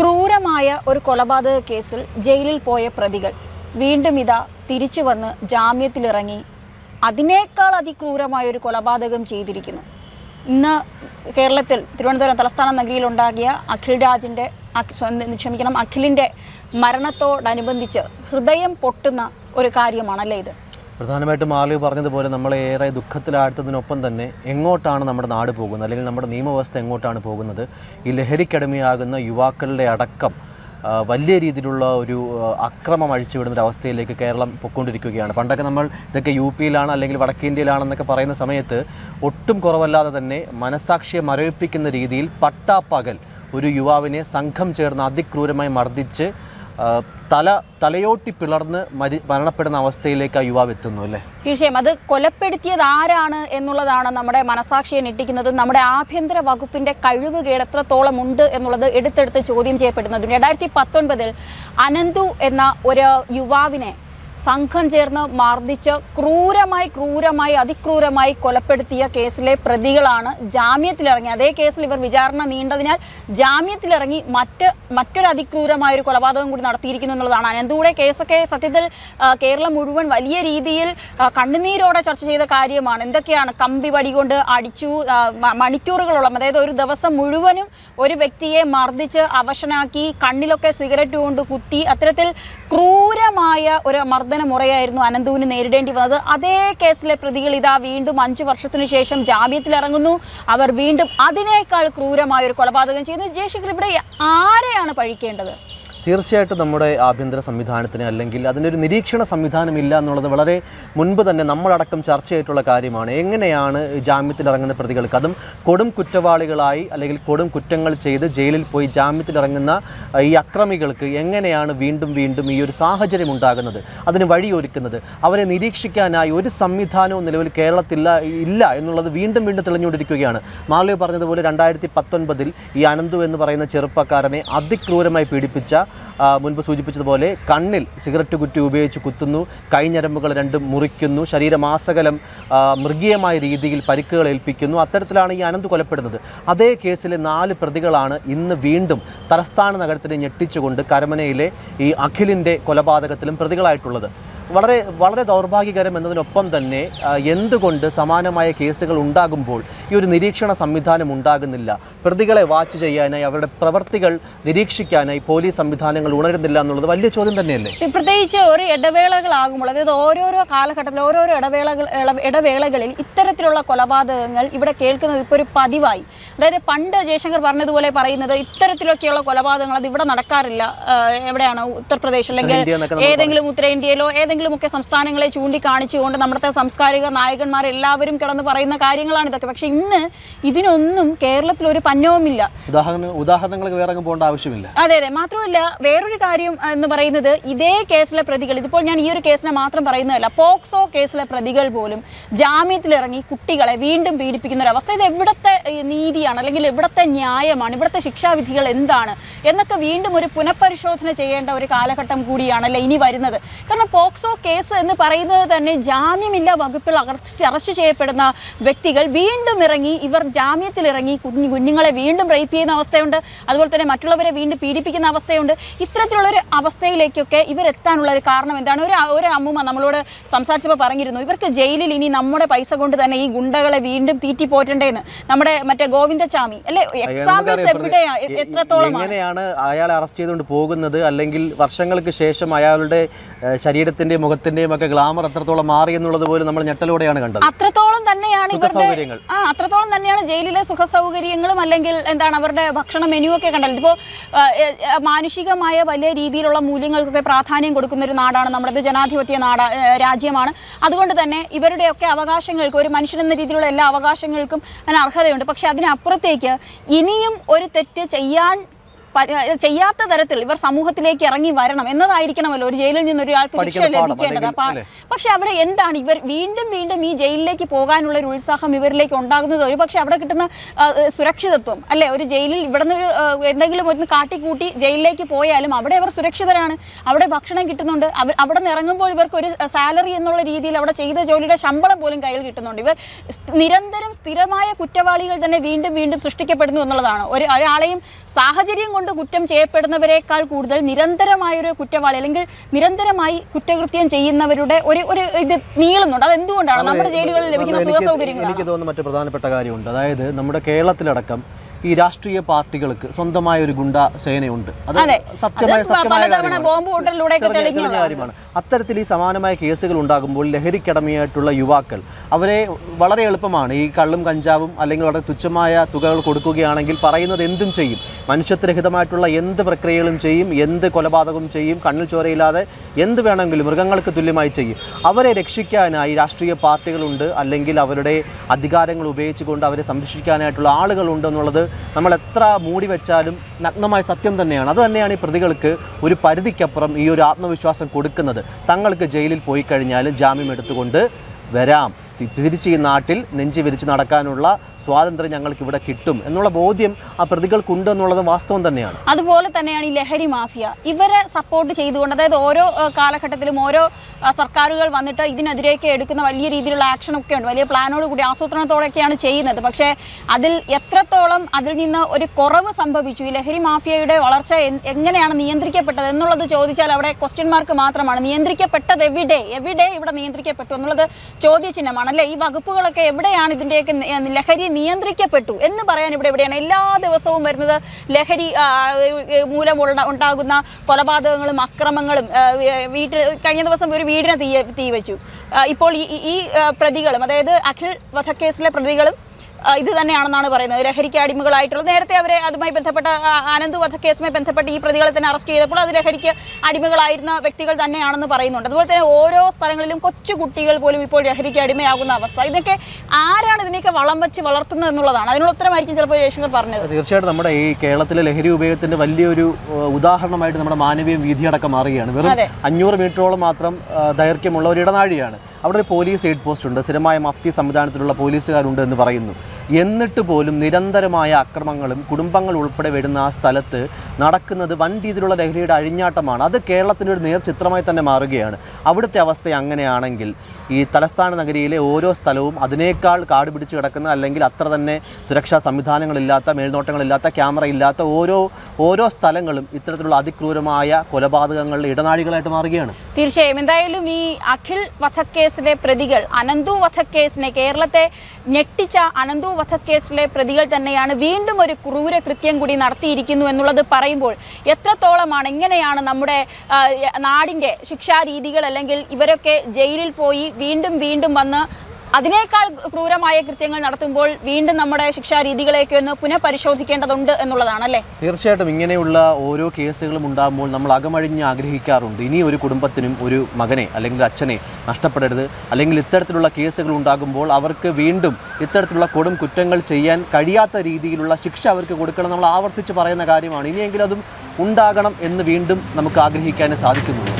ക്രൂരമായ ഒരു കൊലപാതക കേസിൽ ജയിലിൽ പോയ പ്രതികൾ വീണ്ടും ഇതാ തിരിച്ചു വന്ന് ജാമ്യത്തിലിറങ്ങി അതിനേക്കാൾ അതിക്രൂരമായ ഒരു കൊലപാതകം ചെയ്തിരിക്കുന്നു. ഇന്ന് കേരളത്തിൽ തിരുവനന്തപുരം തലസ്ഥാന നഗരിയിലുണ്ടാകിയ അഖിൽ രാജിന്റെ അഖ്- സ്വന്തം- ക്ഷമിക്കണം അഖിലിന്റെ മരണത്തോടനുബന്ധിച്ച് ഹൃദയം പൊട്ടുന്ന ഒരു കാര്യമാണല്ലേ ഇത്? പ്രധാനമായിട്ടും ആലു പറഞ്ഞതുപോലെ നമ്മളെ ഏറെ ദുഃഖത്തിലാഴ്ത്തതിനൊപ്പം തന്നെ എങ്ങോട്ടാണ് നമ്മുടെ നാട് പോകുന്നത്? അല്ലെങ്കിൽ നമ്മുടെ നിയമവ്യവസ്ഥ എങ്ങോട്ടാണ് പോകുന്നത്? ഈ ലഹരിക്കടിമയാകുന്ന യുവാക്കളുടെ അടക്കം വലിയ രീതിയിലുള്ള ഒരു അക്രമം അഴിച്ചുവിടുന്ന ഒരു അവസ്ഥയിലേക്ക് കേരളം പൊക്കൊണ്ടിരിക്കുകയാണ് പണ്ടൊക്കെ നമ്മൾ ഇതൊക്കെ യു പിയിലാണ് അല്ലെങ്കിൽ വടക്കേന്ത്യയിലാണെന്നൊക്കെ പറയുന്ന സമയത്ത് ഒട്ടും കുറവല്ലാതെ തന്നെ മനസാക്ഷിയെ മരവിപ്പിക്കുന്ന രീതിയിൽ പട്ടാപ്പകൽ ഒരു യുവാവിനെ സംഘം ചേർന്ന് അതിക്രൂരമായി മർദ്ദിച്ച് തല തലയോട്ടി പിളർന്ന് മരി മരണപ്പെടുന്ന അവസ്ഥയിലേക്ക് ആ യുവാവ് എത്തുന്നു അല്ലേ? തീർച്ചയായും. അത് കൊലപ്പെടുത്തിയത് ആരാണ് എന്നുള്ളതാണ് നമ്മുടെ മനസാക്ഷിയെ ഞെട്ടിക്കുന്നത്. നമ്മുടെ ആഭ്യന്തര വകുപ്പിന്റെ കഴിവുകേട് എത്രത്തോളം ഉണ്ട് എന്നുള്ളത് എടുത്തെടുത്ത് ചോദ്യം ചെയ്യപ്പെടുന്നത് രണ്ടായിരത്തി പത്തൊൻപതിൽ അനന്തു എന്ന ഒരു യുവാവിനെ സംഘം ചേർന്ന് മർദ്ദിച്ച് ക്രൂരമായി ക്രൂരമായി അതിക്രൂരമായി കൊലപ്പെടുത്തിയ കേസിലെ പ്രതികളാണ് ജാമ്യത്തിലിറങ്ങി അതേ കേസിൽ ഇവർ വിചാരണ നീണ്ടതിനാൽ ജാമ്യത്തിലിറങ്ങി മറ്റ് മറ്റൊരു അതിക്രൂരമായ ഒരു കൊലപാതകം കൂടി നടത്തിയിരിക്കുന്നു എന്നുള്ളതാണ്. അനന്തൂടെ കേസൊക്കെ സത്യത്തിൽ കേരളം മുഴുവൻ വലിയ രീതിയിൽ കണ്ണുനീരോടെ ചർച്ച ചെയ്ത കാര്യമാണ്. എന്തൊക്കെയാണ് കമ്പി വടി കൊണ്ട് അടിച്ചു മണിക്കൂറുകളോളം അതായത് ഒരു ദിവസം മുഴുവനും ഒരു വ്യക്തിയെ മർദ്ദിച്ച് അവശനാക്കി കണ്ണിലൊക്കെ സിഗരറ്റ് കൊണ്ട് കുത്തി അത്തരത്തിൽ ക്രൂരമായ ഒരു മർദ്ദന മുറയായിരുന്നു അനന്തുവിന് നേരിടേണ്ടി വന്നത്. അതേ കേസിലെ പ്രതികൾ ഇതാ വീണ്ടും അഞ്ചു വർഷത്തിനു ശേഷം ജാമ്യത്തിലിറങ്ങുന്നു. അവർ വീണ്ടും അതിനേക്കാൾ ക്രൂരമായ ഒരു കൊലപാതകം ചെയ്യുന്നു. ജയശങ്കർ ഇവിടെ ആരെയാണ് പഴിക്കേണ്ടത്? തീർച്ചയായിട്ടും നമ്മുടെ ആഭ്യന്തര സംവിധാനത്തിന് അല്ലെങ്കിൽ അതിനൊരു നിരീക്ഷണ സംവിധാനമില്ല എന്നുള്ളത് വളരെ മുൻപ് തന്നെ നമ്മളടക്കം ചർച്ച ചെയ്തിട്ടുള്ള കാര്യമാണ്. എങ്ങനെയാണ് ജാമ്യത്തിലിറങ്ങുന്ന പ്രതികൾക്ക് അതും കൊടും കുറ്റവാളികളായി അല്ലെങ്കിൽ കൊടും കുറ്റങ്ങൾ ചെയ്ത് ജയിലിൽ പോയി ജാമ്യത്തിലിറങ്ങുന്ന ഈ അക്രമികൾക്ക് എങ്ങനെയാണ് വീണ്ടും വീണ്ടും ഈ ഒരു സാഹചര്യം ഉണ്ടാകുന്നത് അതിന് വഴിയൊരുക്കുന്നത് അവരെ നിരീക്ഷിക്കാനായി ഒരു സംവിധാനവും നിലവിൽ കേരളത്തിൽ ഇല്ല എന്നുള്ളത് വീണ്ടും വീണ്ടും തെളിഞ്ഞുകൊണ്ടിരിക്കുകയാണ്. മാളവ്യ പറഞ്ഞതുപോലെ രണ്ടായിരത്തി പത്തൊൻപതിൽ ഈ അനന്തു എന്ന് പറയുന്ന ചെറുപ്പക്കാരനെ അതിക്രൂരമായി പീഡിപ്പിച്ച മുൻപ് സൂചിപ്പിച്ചതുപോലെ കണ്ണിൽ സിഗരറ്റ് കുറ്റി ഉപയോഗിച്ച് കുത്തുന്നു കൈഞ്ഞരമ്പുകൾ രണ്ടും മുറിക്കുന്നു ശരീരമാസകലം മൃഗീയമായ രീതിയിൽ പരിക്കുകൾ ഏൽപ്പിക്കുന്നു. അത്തരത്തിലാണ് ഈ അനന്ത് കൊലപ്പെടുന്നത്. അതേ കേസിലെ നാല് പ്രതികളാണ് ഇന്ന് വീണ്ടും തലസ്ഥാന നഗരത്തിനെ ഞെട്ടിച്ചുകൊണ്ട് കരമനയിലെ ഈ അഖിലിന്റെ കൊലപാതകത്തിലും പ്രതികളായിട്ടുള്ളത്. വളരെ വളരെ ദൗർഭാഗ്യകരം എന്നതിനൊപ്പം തന്നെ എന്തുകൊണ്ട് സമാനമായ കേസുകൾ ഉണ്ടാകുമ്പോൾ ഈ ഒരു നിരീക്ഷണ സംവിധാനം ഉണ്ടാകുന്നില്ല? പ്രതികളെ വാച്ച് ചെയ്യാനായി അവരുടെ പ്രവർത്തികൾ നിരീക്ഷിക്കാനായി പോലീസ് സംവിധാനങ്ങൾ ഉണരുന്നില്ല എന്നുള്ളത് വലിയ ചോദ്യം തന്നെയല്ലേ? പ്രത്യേകിച്ച് ഒരു ഇടവേളകളാകുമ്പോൾ അതായത് ഓരോരോ കാലഘട്ടത്തിൽ ഓരോരോ ഇടവേളകൾ ഇടവേളകളിൽ ഇത്തരത്തിലുള്ള കൊലപാതകങ്ങൾ ഇവിടെ കേൾക്കുന്നത് ഇപ്പോൾ ഒരു പതിവായി. അതായത് പണ്ട് ജയശങ്കർ പറഞ്ഞതുപോലെ പറയുന്നത് ഇത്തരത്തിലൊക്കെയുള്ള കൊലപാതകങ്ങൾ അത് ഇവിടെ നടക്കാറില്ല. എവിടെയാണ്? ഉത്തർപ്രദേശ് അല്ലെങ്കിൽ ഏതെങ്കിലും ഉത്തരേന്ത്യയിലോ ഏതെങ്കിലും ഏതെങ്കിലുമൊക്കെ സംസ്ഥാനങ്ങളെ ചൂണ്ടിക്കാണിച്ചുകൊണ്ട് നമ്മുടെ സാംസ്കാരിക നായകന്മാരെല്ലാവരും കിടന്ന് പറയുന്ന കാര്യങ്ങളാണ് ഇതൊക്കെ. പക്ഷെ ഇന്ന് ഇതിനൊന്നും കേരളത്തിൽ ഒരു പന്നവുമില്ല ഉദാഹരണ ഉദാഹരണങ്ങൾക്ക് വേറെ പോകേണ്ട ആവശ്യമില്ല. അതെ അതെ. മാത്രമല്ല വേറൊരു കാര്യം എന്ന് പറയുന്നത് ഇതേ കേസിലെ പ്രതികൾ ഇതിപ്പോൾ ഞാൻ ഈ ഒരു കേസിനെ മാത്രം പറയുന്നതല്ല പോക്സോ കേസിലെ പ്രതികൾ പോലും ജാമ്യത്തിലിറങ്ങി കുട്ടികളെ വീണ്ടും പീഡിപ്പിക്കുന്ന ഒരു അവസ്ഥ. ഇത് എവിടത്തെ നീതിയാണ് അല്ലെങ്കിൽ എവിടത്തെ ന്യായമാണ് ഇവിടുത്തെ ശിക്ഷാവിധികൾ എന്താണ് എന്നൊക്കെ വീണ്ടും ഒരു പുനഃപരിശോധന ചെയ്യേണ്ട ഒരു കാലഘട്ടം കൂടിയാണല്ലേ ഇനി വരുന്നത്. കാരണം പോക്സോ കേസ് എന്ന് പറയുന്നത് തന്നെ ജാമ്യമില്ല വകുപ്പിൽ അറസ്റ്റ് അറസ്റ്റ് ചെയ്യപ്പെടുന്ന വ്യക്തികൾ വീണ്ടും ഇറങ്ങി ഇവർ ജാമ്യത്തിലിറങ്ങി കുഞ്ഞു കുഞ്ഞുങ്ങളെ വീണ്ടും റേപ്പ് ചെയ്യുന്ന അവസ്ഥയുണ്ട്. അതുപോലെ തന്നെ മറ്റുള്ളവരെ വീണ്ടും പീഡിപ്പിക്കുന്ന അവസ്ഥയുണ്ട്. ഇത്തരത്തിലുള്ള ഒരു അവസ്ഥയിലേക്കൊക്കെ ഇവർ എത്താനുള്ള ഒരു കാരണം എന്താണ്? ഒരു ഒരു അമ്മൂമ്മ നമ്മളോട് സംസാരിച്ചപ്പോൾ പറഞ്ഞിരുന്നു ഇവർക്ക് ജയിലിൽ ഇനി നമ്മുടെ പൈസ കൊണ്ട് തന്നെ ഈ ഗുണ്ടകളെ വീണ്ടും തീറ്റി പോറ്റണ്ടേന്ന്. നമ്മുടെ മറ്റേ ഗോവിന്ദചാമി അല്ലെ? എക്സാമ്പിൾസ് എവിടെയാ എ- എ- എത്രത്തോളമാണ്? എങ്ങനെയാണ് അയാളെ അറസ്റ്റ് ചെയ്തുകൊണ്ട് പോകുന്നത്? അല്ലെങ്കിൽ വർഷങ്ങൾക്ക് ശേഷം അയാളുടെ ശരീരത്തിന്റെയും മുഖത്തിന്റെയും ഒക്കെ ഗ്ലാമർ എത്രത്തോളം മാറി എന്നുള്ളത് പോലും നമ്മൾ ഞെട്ടലോടെയാണ് കണ്ടത്. അത്രത്തോളം തന്നെയാണ് ഇവരുടെ ആ അത്രത്തോളം തന്നെയാണ് ജയിലിലെ സുഖ സൗകര്യങ്ങളും അല്ലെങ്കിൽ എന്താണ് അവരുടെ ഭക്ഷണ മെനു ഒക്കെ കണ്ടാൽ ഇപ്പോൾ മാനുഷികമായ വലിയ രീതിയിലുള്ള മൂല്യങ്ങൾക്കൊക്കെ പ്രാധാന്യം കൊടുക്കുന്ന ഒരു നാടാണ് നമ്മുടെ ജനാധിപത്യ നാട രാജ്യമാണ്. അതുകൊണ്ട് തന്നെ ഇവരുടെയൊക്കെ അവകാശങ്ങൾക്ക് ഒരു മനുഷ്യനെന്ന രീതിയിലുള്ള എല്ലാ അവകാശങ്ങൾക്കും അതിന് അർഹതയുണ്ട്. പക്ഷെ അതിനപ്പുറത്തേക്ക് ഇനിയും ഒരു തെറ്റ് ചെയ്യാൻ ചെയ്യാത്ത തരത്തിൽ ഇവർ സമൂഹത്തിലേക്ക് ഇറങ്ങി വരണം എന്നതായിരിക്കണമല്ലോ ഒരു ജയിലിൽ നിന്ന് ഒരാൾക്ക് ശിക്ഷ ലഭിക്കേണ്ടത്. പക്ഷെ അവിടെ എന്താണ്? ഇവർ വീണ്ടും വീണ്ടും ഈ ജയിലിലേക്ക് പോകാനുള്ള ഒരു ഉത്സാഹം ഇവരിലേക്ക് ഉണ്ടാകുന്നത് ഒരു പക്ഷെ അവിടെ കിട്ടുന്ന സുരക്ഷിതത്വം അല്ലെ? ഒരു ജയിലിൽ ഇവിടെ നിന്ന് ഒരു എന്തെങ്കിലും ഒരു കാട്ടിക്കൂട്ടി ജയിലിലേക്ക് പോയാലും അവിടെ അവർ സുരക്ഷിതരാണ്. അവിടെ ഭക്ഷണം കിട്ടുന്നുണ്ട്. അവർ അവിടെ നിന്ന് ഇറങ്ങുമ്പോൾ ഇവർക്ക് ഒരു സാലറി എന്നുള്ള രീതിയിൽ അവിടെ ചെയ്ത ജോലിയുടെ ശമ്പളം പോലും കയ്യിൽ കിട്ടുന്നുണ്ട്. ഇവർ നിരന്തരം സ്ഥിരമായ കുറ്റവാളികൾ തന്നെ വീണ്ടും വീണ്ടും സൃഷ്ടിക്കപ്പെടുന്നു എന്നുള്ളതാണ്. ഒരു ഒരാളെയും സാഹചര്യം കൊണ്ട് കൊണ്ട് കുറ്റം ചെയ്യപ്പെടുന്നവരെക്കാൾ കൂടുതൽ നിരന്തരമായ ഒരു കുറ്റവാളി അല്ലെങ്കിൽ നിരന്തരമായി കുറ്റകൃത്യം ചെയ്യുന്നവരുടെ ഒരു ഒരു ഇത് നീളുന്നുണ്ട്. അത് എന്തുകൊണ്ടാണ് നമ്മുടെ ജയിലുകളിൽ ലഭിക്കുന്ന സുഖ സൗകര്യങ്ങൾ എനിക്ക് തോന്നുന്ന മറ്റു പ്രധാനപ്പെട്ട കാര്യമുണ്ട്. അതായത് നമ്മുടെ കേരളത്തിലടക്കം ഈ രാഷ്ട്രീയ പാർട്ടികൾക്ക് സ്വന്തമായ ഒരു ഗുണ്ട സേനയുണ്ട്. കാര്യമാണ്. അത്തരത്തിൽ ഈ സമാനമായ കേസുകൾ ഉണ്ടാകുമ്പോൾ ലഹരിക്കടമയായിട്ടുള്ള യുവാക്കൾ അവരെ വളരെ എളുപ്പമാണ് ഈ കള്ളും കഞ്ചാവും അല്ലെങ്കിൽ വളരെ തുച്ഛമായ തുകകൾ കൊടുക്കുകയാണെങ്കിൽ പറയുന്നത് എന്തും ചെയ്യും. മനുഷ്യത്വരഹിതമായിട്ടുള്ള എന്ത് പ്രക്രിയകളും ചെയ്യും എന്ത് കൊലപാതകവും ചെയ്യും കണ്ണിൽ ചോരയില്ലാതെ എന്ത് വേണമെങ്കിലും മൃഗങ്ങൾക്ക് തുല്യമായി ചെയ്യും. അവരെ രക്ഷിക്കാനായി രാഷ്ട്രീയ പാർട്ടികളുണ്ട് അല്ലെങ്കിൽ അവരുടെ അധികാരങ്ങൾ ഉപയോഗിച്ചുകൊണ്ട് അവരെ സംരക്ഷിക്കാനായിട്ടുള്ള ആളുകളുണ്ട് എന്നുള്ളത് നമ്മൾ എത്ര മൂടി വെച്ചാലും നഗ്നമായ സത്യം തന്നെയാണ്. അത് തന്നെയാണ് ഈ പ്രതികൾക്ക് ഒരു പരിധിക്കപ്പുറം ഈ ഒരു ആത്മവിശ്വാസം കൊടുക്കുന്നത്. തങ്ങൾക്ക് ജയിലിൽ പോയി കഴിഞ്ഞാലും ജാമ്യം എടുത്തുകൊണ്ട് വരാം. തിരിച്ച് ഈ നാട്ടിൽ നെഞ്ചി വിരിച്ച് നടക്കാനുള്ള സ്വാതന്ത്ര്യം ഞങ്ങൾക്ക് ഇവിടെ കിട്ടും എന്നുള്ള ബോധ്യം ആ പ്രതികൾക്കുണ്ട് എന്നുള്ളത് വാസ്തവം തന്നെയാണ്. അതുപോലെ തന്നെയാണ് ഈ ലഹരി മാഫിയ. ഇവരെ സപ്പോർട്ട് ചെയ്തുകൊണ്ട് അതായത് ഓരോ കാലഘട്ടത്തിലും ഓരോ സർക്കാരുകൾ വന്നിട്ട് ഇതിനെതിരെയൊക്കെ എടുക്കുന്ന വലിയ രീതിയിലുള്ള ആക്ഷൻ ഒക്കെ ഉണ്ട്. വലിയ പ്ലാനോട് കൂടി ആസൂത്രണത്തോടെയൊക്കെയാണ് ചെയ്യുന്നത്. പക്ഷേ അതിൽ എത്രത്തോളം അതിൽ നിന്ന് ഒരു കുറവ് സംഭവിച്ചു? ഈ ലഹരി മാഫിയയുടെ വളർച്ച എങ്ങനെയാണ് നിയന്ത്രിക്കപ്പെട്ടത് എന്നുള്ളത് ചോദിച്ചാൽ അവിടെ ക്വസ്റ്റ്യൻ മാർക്ക് മാത്രമാണ്. നിയന്ത്രിക്കപ്പെട്ടത് എവിടെ? എവിടെ ഇവിടെ നിയന്ത്രിക്കപ്പെട്ടു എന്നുള്ളത് ചോദ്യചിഹ്നമാണ്. അല്ലേ? ഈ വകുപ്പുകളൊക്കെ എവിടെയാണ് ഇതിന്റെയൊക്കെ ലഹരി നിയന്ത്രിക്കപ്പെട്ടു എന്ന് പറയാൻ ഇവിടെ എവിടെയാണ്? എല്ലാ ദിവസവും വരുന്നത് ലഹരി ആ, ഏ, മൂലം ഉള്ള- ഉണ്ടാകുന്ന കൊലപാതകങ്ങളും അക്രമങ്ങളും വീട്ടിൽ കഴിഞ്ഞ ദിവസം ഒരു വീടിനെ തീ തീ വെച്ചു. ഇപ്പോൾ ഈ പ്രതികളും അതായത് അഖിൽ വധക്കേസിലെ പ്രതികളും ഇത് തന്നെയാണെന്നാണ് പറയുന്നത്. ലഹരിക്ക് അടിമകളായിട്ടുള്ള നേരത്തെ അവരെ അതുമായി ബന്ധപ്പെട്ട ആനന്ദ് വധക്കേസുമായി ബന്ധപ്പെട്ട് ഈ പ്രതികളെ തന്നെ അറസ്റ്റ് ചെയ്തപ്പോൾ അത് ലഹരിക്ക് അടിമകളായിരുന്ന വ്യക്തികൾ തന്നെയാണെന്ന് പറയുന്നുണ്ട്. അതുപോലെ തന്നെ ഓരോ സ്ഥലങ്ങളിലും കൊച്ചു കുട്ടികൾ പോലും ഇപ്പോൾ ലഹരിക്ക് അടിമയാകുന്ന അവസ്ഥ. ഇതൊക്കെ ആരാണ് ഇതിനെയൊക്കെ വളം വെച്ച് വളർത്തുന്നത് എന്നുള്ളതാണ്. അതിനുള്ള ഉത്തരമായിരിക്കും ചിലപ്പോൾ ജയശങ്കർ പറഞ്ഞത്. തീർച്ചയായിട്ടും നമ്മുടെ ഈ കേരളത്തിലെ ലഹരി ഉപയോഗത്തിന്റെ വലിയൊരു ഉദാഹരണമായിട്ട് നമ്മുടെ മാനവീയ വീതിയടക്കം മാറുകയാണ്. വെറും. അഞ്ഞൂറ് മീറ്ററോളം മാത്രം ദൈർഘ്യമുള്ള ഒരു ഇടനാഴിയാണ്. അവിടെ ഒരു പോലീസ് എയ്ഡ് പോസ്റ്റ് ഉണ്ട്. സ്ഥിരമായ മഫ്തി സംവിധാനത്തിലുള്ള പോലീസുകാരുണ്ട് എന്ന് പറയുന്നു. എന്നിട്ട് പോലും നിരന്തരമായ അക്രമങ്ങളും കുടുംബങ്ങൾ ഉൾപ്പെടെ വരുന്ന ആ സ്ഥലത്ത് നടക്കുന്നത് വൻ രീതിയിലുള്ള ലഹരിയുടെ അഴിഞ്ഞാട്ടമാണ്. അത് കേരളത്തിന്റെ ഒരു നേർചിത്രമായി തന്നെ മാറുകയാണ്. അവിടുത്തെ അവസ്ഥ അങ്ങനെയാണെങ്കിൽ ഈ തലസ്ഥാന നഗരിയിലെ ഓരോ സ്ഥലവും അതിനേക്കാൾ കാട് പിടിച്ച് കിടക്കുന്ന അല്ലെങ്കിൽ അത്ര തന്നെ സുരക്ഷാ സംവിധാനങ്ങളില്ലാത്ത മേൽനോട്ടങ്ങളില്ലാത്ത ക്യാമറ ഇല്ലാത്ത ഓരോ ഓരോ സ്ഥലങ്ങളും ഇത്തരത്തിലുള്ള അതിക്രൂരമായ കൊലപാതകങ്ങളുടെ ഇടനാഴികളായിട്ട് മാറുകയാണ്. തീർച്ചയായും. എന്തായാലും ഈ അഖിൽ വധക്കേസിലെ പ്രതികൾ അനന്തു വധക്കേസിനെ കേരളത്തെ ഞെട്ടിച്ച അനന്തു വധക്കേസിലെ പ്രതികൾ തന്നെയാണ് വീണ്ടും ഒരു ക്രൂര കൃത്യം കൂടി നടത്തിയിരിക്കുന്നു എന്നുള്ളത് പറയുമ്പോൾ എത്രത്തോളമാണ് എങ്ങനെയാണ് നമ്മുടെ നാടിന്റെ ശിക്ഷാരീതികൾ അല്ലെങ്കിൽ ഇവരൊക്കെ ജയിലിൽ പോയി വീണ്ടും വീണ്ടും വന്ന് അതിനേക്കാൾ ക്രൂരമായ കൃത്യങ്ങൾ നടത്തുമ്പോൾ വീണ്ടും നമ്മുടെ ശിക്ഷാരീതികളെയൊക്കെ ഒന്ന് പുനഃപരിശോധിക്കേണ്ടതുണ്ട് എന്നുള്ളതാണ് അല്ലേ? തീർച്ചയായിട്ടും ഇങ്ങനെയുള്ള ഓരോ കേസുകളും ഉണ്ടാകുമ്പോൾ നമ്മൾ അകമഴിഞ്ഞ് ആഗ്രഹിക്കാറുണ്ട്. ഇനി ഒരു കുടുംബത്തിനും ഒരു മകനെ അല്ലെങ്കിൽ അച്ഛനെ നഷ്ടപ്പെടരുത്. അല്ലെങ്കിൽ ഇത്തരത്തിലുള്ള കേസുകൾ ഉണ്ടാകുമ്പോൾ അവർക്ക് വീണ്ടും ഇത്തരത്തിലുള്ള കൊടും കുറ്റങ്ങൾ ചെയ്യാൻ കഴിയാത്ത രീതിയിലുള്ള ശിക്ഷ അവർക്ക് കൊടുക്കണം നമ്മൾ ആവർത്തിച്ച് പറയുന്ന കാര്യമാണ്. ഇനിയെങ്കിലും അതും ഉണ്ടാകണം എന്ന് വീണ്ടും നമുക്ക് ആഗ്രഹിക്കാനേ സാധിക്കുന്നുള്ളൂ.